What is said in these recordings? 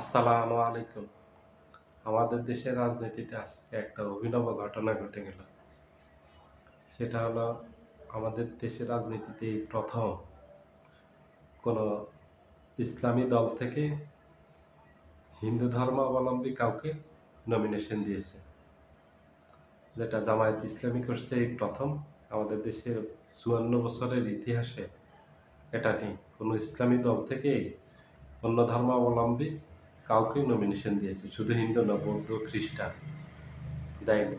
আসসালামু আলাইকুম। আমাদের দেশের রাজনীতিতে আজকে একটা অভিনব ঘটনা ঘটে গেল। সেটা হলো আমাদের দেশের রাজনীতিতে প্রথম কোনো ইসলামী দল থেকে হিন্দু ধর্মাবলম্বী কাউকে নমিনেশন দিয়েছে। যেটা জামায়াত ইসলামী করছে এই প্রথম। আমাদের দেশের চুয়ান্ন বছরের ইতিহাসে এটা নেই। কোনো ইসলামী দল থেকে অন্য ধর্মাবলম্বী কাউকে নমিনেশন দিয়েছে, শুধু হিন্দু না, বৌদ্ধ, খ্রিস্টান। দেয়নি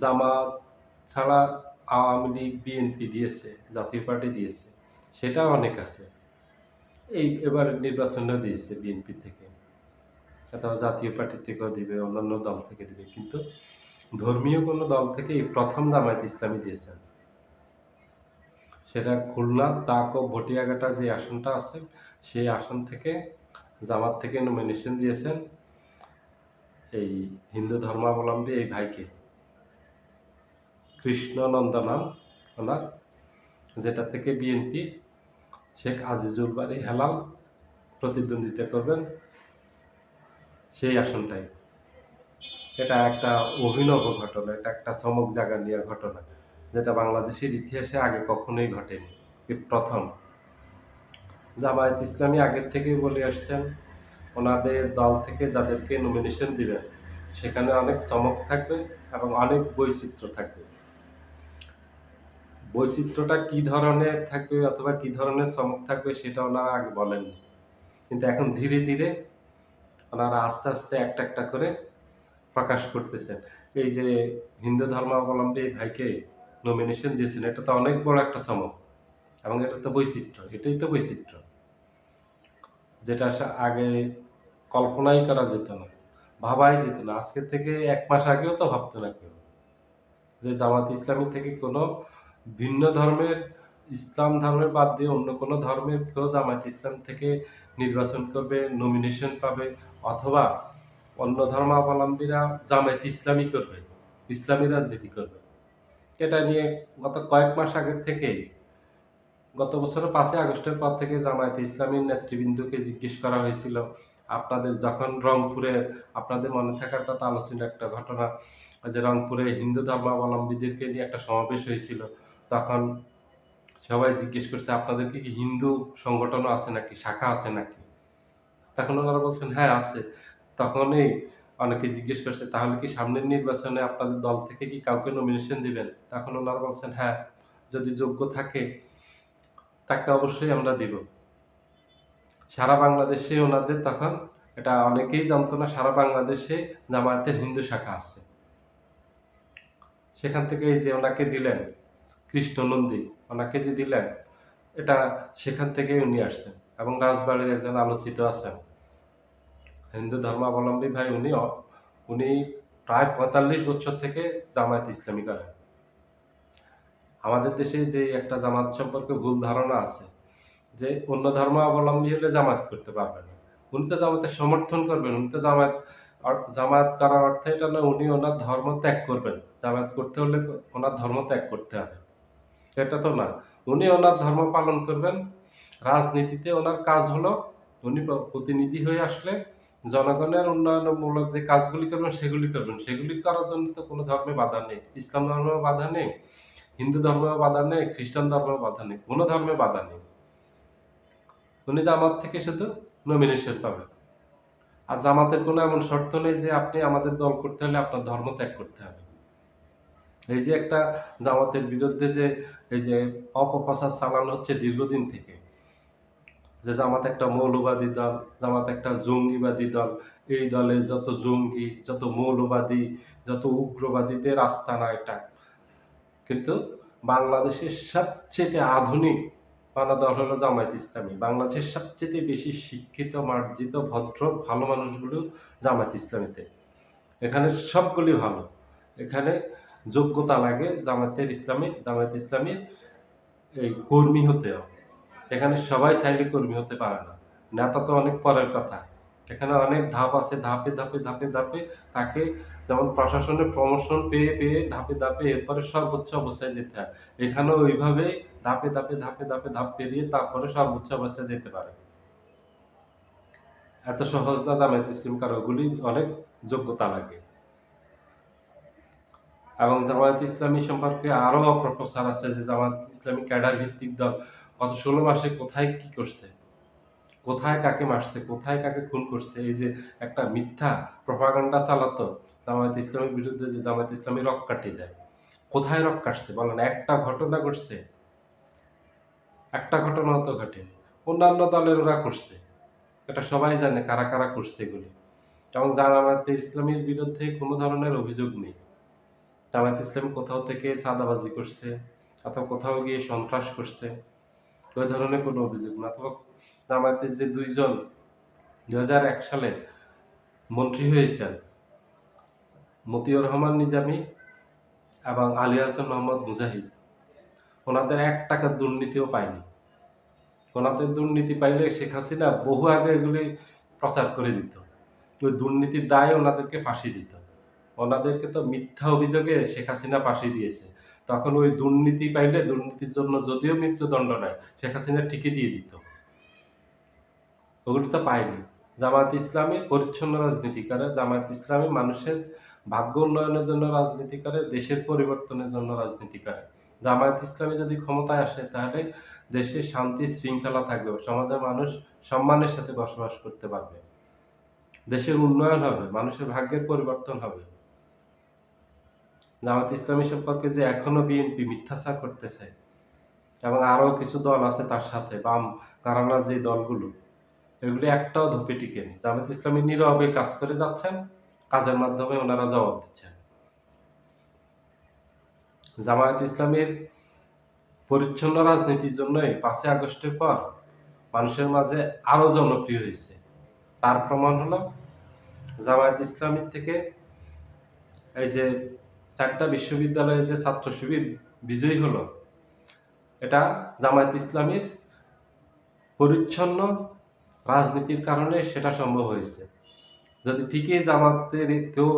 জামাত ছাড়া আওয়ামী লীগ, বিএনপি দিয়েছে, জাতীয় পার্টি দিয়েছে সেটা অনেক আছে। এই এবার নির্বাচনটা দিয়েছে বিএনপি থেকে। অথবা জাতীয় পার্টি থেকেও দিবে, অন্যান্য দল থেকে দিবে, কিন্তু ধর্মীয় কোনো দল থেকে এই প্রথম জামায়াত ইসলামী দিয়েছেন সেটা খুলনা, তাক ও ভটিয়াঘাটা যে আসনটা আছে, সেই আসন থেকে জামাত থেকে নমিনেশন দিয়েছেন এই হিন্দু ধর্মাবলম্বী এই ভাইকে। কৃষ্ণনন্দ নাম ওনার, যেটা থেকে বিএনপি শেখ আজিজুল বাড়ি হেলাল প্রতিদ্বন্দ্বিতা করবেন সেই আসনটাই। এটা একটা অভিনব ঘটনা, এটা একটা চমক জাগা নিয়ে ঘটনা, যেটা বাংলাদেশের ইতিহাসে আগে কখনোই ঘটেনি। প্রথম। জামায়াত ইসলামী আগের থেকেই বলে আসছেন, ওনাদের দল থেকে যাদেরকে নমিনেশন দিবেন, সেখানে অনেক চমক থাকবে এবং অনেক বৈচিত্র্য থাকবে। বৈচিত্র্যটা কি ধরনের থাকবে অথবা কি ধরনের চমক থাকবে সেটা ওনারা আগে বলেননি। কিন্তু এখন ধীরে ধীরে ওনারা আস্তে আস্তে একটা একটা করে প্রকাশ করতেছেন। এই যে হিন্দু ধর্মাবলম্বী ভাইকে নমিনেশন দিয়েছেন, এটা তো অনেক বড় একটা চমক। এবং এটা তো বৈচিত্র্য, এটাই তো বৈচিত্র্য। যেটা আগে কল্পনাই করা যেত না, ভাবাই যেত না। আজকে থেকে এক মাস আগেও তো ভাবতো না কেউ যে জামাত ইসলামী থেকে কোনো ভিন্ন ধর্মের, ইসলাম ধর্মের বাদ দিয়ে অন্য কোনো ধর্মের কেউ জামাত ইসলাম থেকে নির্বাচন করবে নমিনেশন পাবে, অথবা অন্য ধর্মাবলম্বীরা জামায়াত ইসলামী করবে, ইসলামী রাজনীতি করবে। এটা নিয়ে গত কয়েক মাস আগের থেকেই গত বছরের পাঁচই আগস্টের পর থেকে জামায়াত ইসলামীর নেতৃবৃন্দকে জিজ্ঞেস করা হয়েছিল, আপনাদের যখন রংপুরে, আপনাদের মনে থাকার কথা আলোচনা একটা ঘটনা, যে রংপুরে হিন্দু ধর্মাবলম্বীদেরকে নিয়ে একটা সমাবেশ হয়েছিল, তখন সবাই জিজ্ঞেস করছে, আপনাদের কি হিন্দু সংগঠনও আছে নাকি, শাখা আছে নাকি? তখন ওনারা বলছেন হ্যাঁ আছে। তখনই অনেকে জিজ্ঞেস করছে, তাহলে কি সামনের নির্বাচনে আপনাদের দল থেকে কি কাউকে নমিনেশন দিবেন? তখন ওনারা বলছেন হ্যাঁ যদি যোগ্য থাকে তাকে অবশ্যই আমরা দিব। সারা বাংলাদেশে ওনাদের তখন, এটা অনেকেই জানতো না, সারা বাংলাদেশে জামায়াতের হিন্দু শাখা আছে। সেখান থেকে এই যে ওনাকে দিলেন কৃষ্ণ নন্দী ওনাকে যে দিলেন, এটা সেখান থেকেই উনি আসছেন এবং রাজবাড়ির একজন আলোচিত আছেন। হিন্দু ধর্মাবলম্বী ভাই উনি উনি প্রায় পঁয়তাল্লিশ বছর থেকে জামায়াত ইসলামী করেন। আমাদের দেশে যে একটা জামাত সম্পর্কে ভুল ধারণা আছে, যে অন্য ধর্ম অবলম্বী হলে জামাত করতে পারবে না। উনি তো জামাতের সমর্থন করবেন, উনি তো জামাত জামায়াত করার অর্থ এটা না, উনি ওনার ধর্ম ত্যাগ করবেন। জামায়াত করতে হলে ওনার ধর্ম ত্যাগ করতে হবে। এটা তো না, উনি ওনার ধর্ম পালন করবেন, রাজনীতিতে ওনার কাজ হলো, উনি প্রতিনিধি হয়ে আসলে জনগণের উন্নয়নমূলক যে কাজগুলি করবেন, সেগুলি করবেন। সেগুলি করার জন্য তো কোনো ধর্মে বাধা নেই। ইসলাম ধর্মে বাধা নেই। হিন্দু ধর্মে বাধা নেই, খ্রিস্টান ধর্মে বাধা নেই, কোনো ধর্মে বাধা নেই। উনি জামাত থেকে শুধু নমিনেশন পাবেন। আর জামাতের কোনো এমন শর্ত নেই যে আপনি আমাদের দল করতে হলে আপনার ধর্ম ত্যাগ করতে হবে। এই যে একটা জামাতের বিরুদ্ধে যে, এই যে অপপ্রচার চালানো হচ্ছে দীর্ঘদিন থেকে, যে জামাত একটা মৌলবাদী দল, জামাত একটা জঙ্গিবাদী দল, এই দলে যত জঙ্গি, যত মৌলবাদী, যত উগ্রবাদীদের আস্তানা এটা কিন্তু বাংলাদেশের সবচেয়ে আধুনিক মানা দল হলো জামায়াত ইসলামী। বাংলাদেশের সবচেয়ে বেশি শিক্ষিত, মার্জিত, ভদ্র, ভালো মানুষগুলো জামায়াত ইসলামীতে। এখানে সবগুলি ভালো। এখানে যোগ্যতা লাগে জামায়াতের ইসলামী, জামায়াত ইসলামীর এই কর্মী হতে হবে। এখানে সবাই চাইলে কর্মী হতে পারে না। নেতা তো অনেক পরের কথা। এখানে অনেক ধাপ আছে, ধাপে ধাপে ধাপে ধাপে তাকে যেমন প্রশাসনের প্রমোশন পেয়ে পেয়ে ধাপে ধাপে এরপরে সর্বোচ্চ অবস্থায় যেতে হয়। এখানেও ওইভাবে ধাপে ধাপে ধাপে ধাপে, ধাপ পেরিয়ে তারপরে সর্বোচ্চ অবস্থায় যেতে পারে। এত সহজ না জামায়াত ইসলাম কারও ওগুলি অনেক যোগ্যতা লাগে। এবং জামায়াত ইসলামী সম্পর্কে আরও অপপ্রচার আছে যে জামায়াত ইসলামী ক্যাডার ভিত্তিক দল গত ষোলো মাসে কোথায় কি করছে। কোথায় কাকে মারছে, কোথায় কাকে খুন করছে, এই যে একটা মিথ্যা প্রপাগান্ডা চালাতো জামায়াত ইসলামের বিরুদ্ধে যে জামায়াত ইসলামী রক কাটিয়ে দেয়। কোথায় রক কাটছে বলেন, একটা ঘটনা ঘটছে। একটা ঘটনা তো ঘটেনি অন্যান্য দলের ওরা করছে। এটা সবাই জানে কারা কারা করছে এগুলি। এবং জামায়াত ইসলামীর বিরুদ্ধে কোনো ধরনের অভিযোগ নেই। জামায়াত ইসলামী কোথাও থেকে চাঁদাবাজি করছে, অথবা কোথাও গিয়ে সন্ত্রাস করছে, ওই ধরনের কোনো অভিযোগ না অথবা জামায়াতের যে দুইজন দু সালে মন্ত্রী হয়েছেন, মতিউর রহমান নিজামী এবং আলী হাসান মোহাম্মদ মুজাহিদ, ওনাদের এক টাকার দুর্নীতিও পায়নি। ওনাদের দুর্নীতি পাইলে শেখ হাসিনা বহু আগে এগুলি প্রচার করে দিত। ওই দুর্নীতির দায় ওনাদেরকে ফাঁসি দিত। ওনাদেরকে তো মিথ্যা অভিযোগে শেখ হাসিনা ফাঁসি দিয়েছে। তখন ওই দুর্নীতি পাইলে দুর্নীতির জন্য যদিও মৃত্যুদণ্ড নেয়, শেখ হাসিনা ঠিকই দিয়ে দিত। ওগুলো তো পায়নি জামায়াত ইসলামী পরিচ্ছন্ন রাজনীতি করে। জামায়াত ইসলামী মানুষের ভাগ্য উন্নয়নের জন্য রাজনীতি করে, দেশের পরিবর্তনের জন্য রাজনীতি করে। জামায়াত ইসলামী যদি ক্ষমতায় আসে, তাহলে দেশে শান্তি শৃঙ্খলা থাকবে, সমাজের মানুষ সম্মানের সাথে বসবাস করতে পারবে। দেশের উন্নয়ন হবে, মানুষের ভাগ্যের পরিবর্তন হবে। জামাত ইসলামী সম্পর্কে যে এখনও বিএনপি মিথ্যাচার করতেছে, এবং আরও কিছু দল আছে তার সাথে, বাম কারানা যে দলগুলো। এগুলি একটাও ধোপে টিকেনি। জামাত ইসলামী নীরবে কাজ করে যাচ্ছেন, কাজের মাধ্যমে ওনারা জবাব দিচ্ছেন। জামায়াত ইসলামের পরিচ্ছন্ন রাজনীতির জন্যই পাঁচই আগস্টের পর মানুষের মাঝে আরও জনপ্রিয় হয়েছে। তার প্রমাণ হলো, জামায়াত ইসলামীর থেকে এই যে চারটা বিশ্ববিদ্যালয়ে যে ছাত্র শিবির বিজয়ী হলো, এটা জামায়াত ইসলামীর পরিচ্ছন্ন রাজনীতির কারণে সেটা সম্ভব হয়েছে। যদি ঠিকই জামাতের কেউ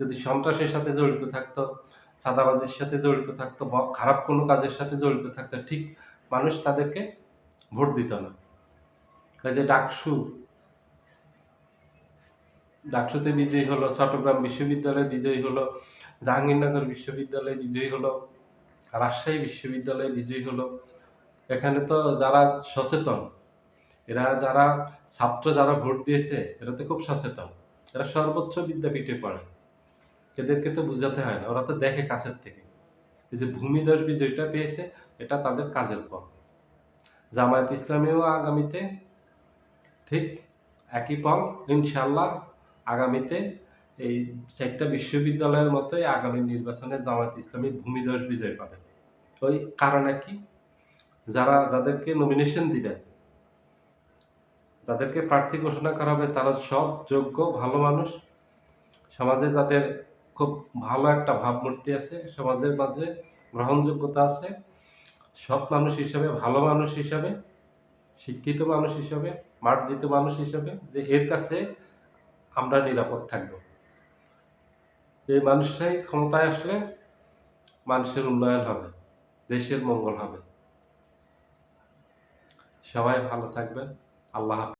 যদি সন্ত্রাসের সাথে জড়িত থাকতো, চাঁদাবাজির সাথে জড়িত থাকতো খারাপ কোনো কাজের সাথে জড়িত থাকতো, ঠিক মানুষ তাদেরকে ভোট দিত না। এই যে ডাকসু, ডাকসুতে বিজয়ী হলো, চট্টগ্রাম বিশ্ববিদ্যালয়ে বিজয়ী হলো, জাহাঙ্গীরনগর বিশ্ববিদ্যালয়ে বিজয়ী হলো, রাজশাহী বিশ্ববিদ্যালয়ে বিজয়ী হলো। এখানে তো যারা সচেতন এরা যারা ছাত্র যারা ভোট দিয়েছে, এরা তো খুব সচেতন। এরা সর্বোচ্চ বিদ্যাপীঠে পড়ে। এদেরকে তো বুঝাতে হয় না। ওরা তো দেখে কাছের থেকে। এই যে ভূমিধস বিজয়টা পেয়েছে, এটা তাদের কাজের পর জামায়াত ইসলামীও আগামীতে ঠিক একই ফল ইনশাল্লাহ আগামীতে এই চারটা বিশ্ববিদ্যালয়ের মতোই আগামী নির্বাচনে জামায়াত ইসলামী ভূমিধস বিজয় পাবে। ওই কারণে কি? যারা যাদেরকে নমিনেশন দিবেন যাদেরকে প্রার্থী ঘোষণা করা হবে, তারা সৎ, যোগ্য, ভালো মানুষ। সমাজে যাদের খুব ভালো একটা ভাবমূর্তি আছে, সমাজের মাঝে গ্রহণযোগ্যতা আছে, সৎ মানুষ হিসাবে, ভালো মানুষ হিসাবে, শিক্ষিত মানুষ হিসাবে, মার্জিত মানুষ হিসাবে, যে এর কাছে আমরা নিরাপদ থাকব। এই মানুষটাই ক্ষমতায় আসলে মানুষের উন্নয়ন হবে, দেশের মঙ্গল হবে। সবাই ভালো থাকবেন। আল্লাহ